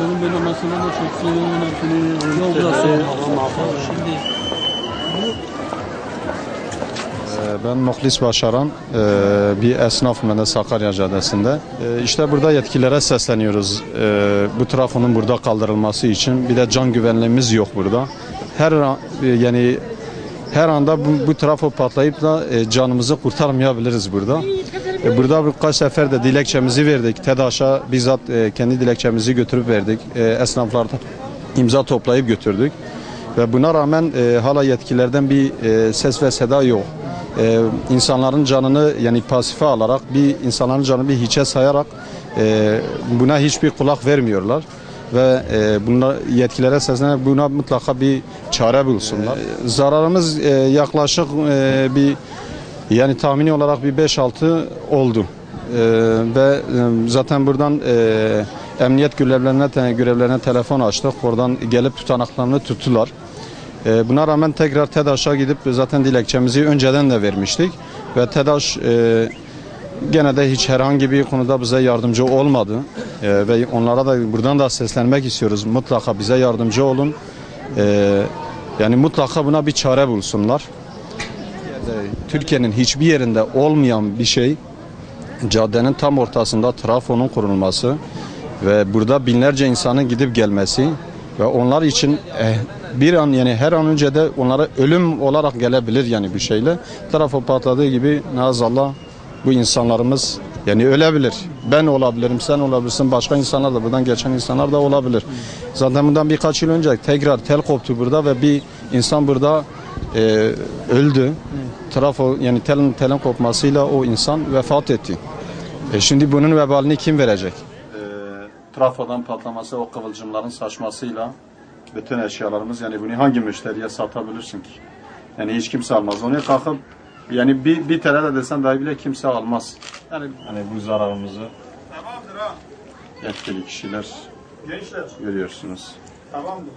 Benim böyle masana da çeksin, hepsini Yol burası. Şimdi Ee, Ben Muhlis Başaran, ee, bir esnafım ben Sakarya Caddesi'nde. Ee, İşte burada yetkililere sesleniyoruz. Bu trafonun burada kaldırılması için. Bir de can güvenliğimiz yok burada. Her e, yani her anda bu, bu trafo patlayıp da e, canımızı kurtarmayabiliriz burada. E, Burada birkaç sefer de dilekçemizi verdik. TEDAŞ'a bizzat e, kendi dilekçemizi götürüp verdik. E, Esnaflardan imza toplayıp götürdük. Ve buna rağmen hala yetkilerden bir ses ve seda yok. İnsanların canını yani pasife alarak bir insanların canını bir hiçe sayarak buna hiçbir kulak vermiyorlar ve e, buna yetkilere seslenerek buna mutlaka bir çare bulsunlar. E, zararımız e, yaklaşık e, bir yani tahmini olarak bir 5-6 oldu. E, ve e, zaten buradan e, emniyet görevlerine görevlerine telefon açtık. Oradan gelip tutanaklarını tuttular. E, buna rağmen tekrar TEDAŞ'a gidip zaten dilekçemizi önceden de vermiştik. Ve TEDAŞ e, gene de hiç herhangi bir konuda bize yardımcı olmadı. E, ve onlara da buradan da seslenmek istiyoruz. Mutlaka bize yardımcı olun. E, yani mutlaka buna bir çare bulsunlar. Türkiye'nin hiçbir yerinde olmayan bir şey caddenin tam ortasında trafonun kurulması ve burada binlerce insanın gidip gelmesi ve onlar için eh, bir an yani her an önce de onlara ölüm olarak gelebilir yani bir şeyle. Trafo patladığı gibi nazallah bu insanlarımız yani ölebilir. Ben olabilirim, sen olabilirsin, başka insanlar da buradan geçen insanlar da olabilir. Zaten bundan birkaç yıl önce tekrar tel koptu burada ve bir insan burada e, öldü. Trafo yani telin telin kopmasıyla o insan vefat etti. E şimdi bunun vebalini kim verecek? E, trafodan patlaması, o kıvılcımların saçmasıyla bütün eşyalarımız yani bunu hangi müşteriye satabilirsin ki? Yani hiç kimse almaz. Onu kalkıp yani bir, bir TL de desen dahi bile kimse almaz. Yani hani bu zararımızı yetkili kişiler Gençler görüyorsunuz. tamamdır.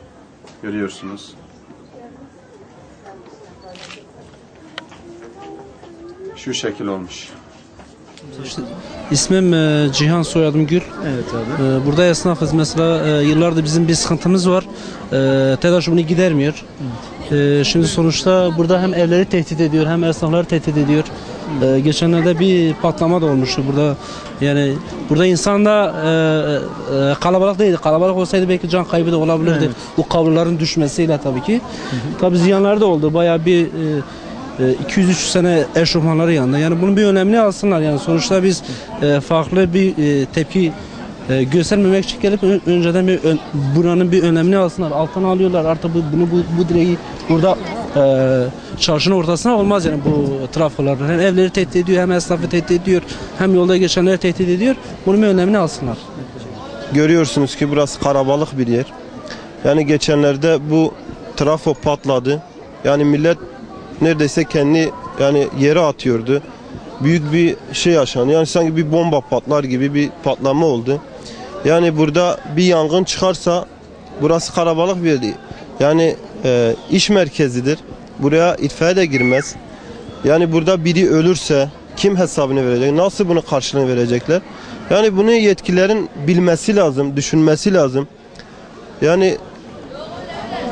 Görüyorsunuz. Şu şekil olmuş. işte ismim e, Cihan soyadım Gül. Evet abi. E, burada esnafız mesela e, yıllardır bizim bir sıkıntımız var. E, TEDAŞ bunu gidermiyor. E, şimdi sonuçta burada hem evleri tehdit ediyor hem esnafları tehdit ediyor. E, geçenlerde bir patlama da olmuştu burada. Yani burada insan da e, e, kalabalık değildi. Kalabalık olsaydı belki can kaybı da olabilirdi. Bu kabloların düşmesiyle tabii ki. Tabii ziyanlar da oldu. Bayağı bir e, 200-300 sene eşofmanları yanında. Yani bunun bir önemini alsınlar. Yani sonuçta biz e, farklı bir e, tepki e, göstermemek için gelip önceden bir buranın bir önemini alsınlar. Alttan alıyorlar. Artık bu, bunu bu, bu direği burada e, çarşının ortasına olmaz yani bu trafolar. Hem evleri tehdit ediyor hem esnafı tehdit ediyor hem yolda geçenleri tehdit ediyor. Bunun bir önemini alsınlar. Görüyorsunuz ki burası karabalık bir yer. Yani geçenlerde bu trafo patladı. Yani millet neredeyse kendi yani yere atıyordu. Büyük bir şey yaşandı. Yani sanki bir bomba patlar gibi bir patlama oldu. Yani burada bir yangın çıkarsa burası karabalık bir yer değil. Yani e, iş merkezidir. Buraya itfaiye de girmez. Yani burada biri ölürse kim hesabını verecek? Nasıl bunu karşılığını verecekler? Yani bunu yetkililerin bilmesi lazım, düşünmesi lazım. Yani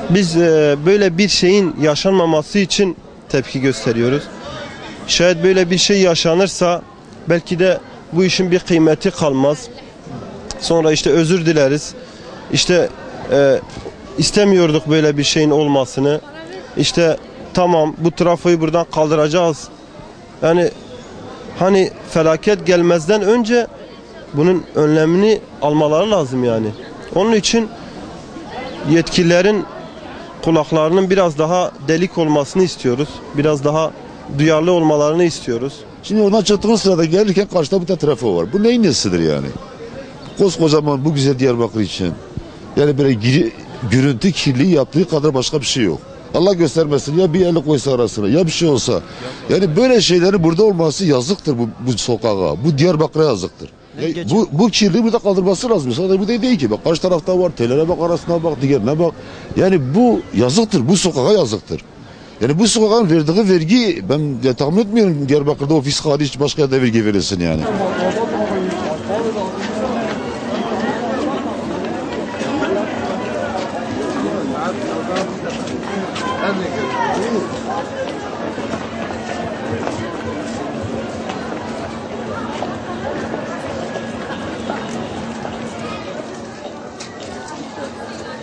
biz e, böyle bir şeyin yaşanmaması için tepki gösteriyoruz. Şayet böyle bir şey yaşanırsa belki de bu işin bir kıymeti kalmaz. Sonra işte özür dileriz. İşte e, istemiyorduk böyle bir şeyin olmasını. İşte tamam bu trafoyu buradan kaldıracağız. Yani hani felaket gelmezden önce bunun önlemini almaları lazım yani. Onun için yetkililerin kulaklarının biraz daha delik olmasını istiyoruz. Biraz daha duyarlı olmalarını istiyoruz. Şimdi oradan çıktığınız sırada gelirken karşıda bir tane trafo var. Bu neyin nesidir yani? Koskocaman bu güzel Diyarbakır için. Yani böyle giri, görüntü kirliliği yaptığı kadar başka bir şey yok. Allah göstermesin ya bir elle koysa arasına ya bir şey olsa. Yani böyle şeylerin burada olması yazıktır bu, bu sokağa. Bu Diyarbakır'a yazıktır. Ya, bu, bu kirliği burada kaldırması lazım. Sadece bu değil, değil ki. Bak karşı tarafta var, telere bak, arasına bak, diğerine bak. Yani bu yazıktır, bu sokağa yazıktır. Yani bu sokağın verdiği vergi ben de tahmin etmiyorum Diyarbakır'da ofis hariç başka yerde vergi verilsin yani.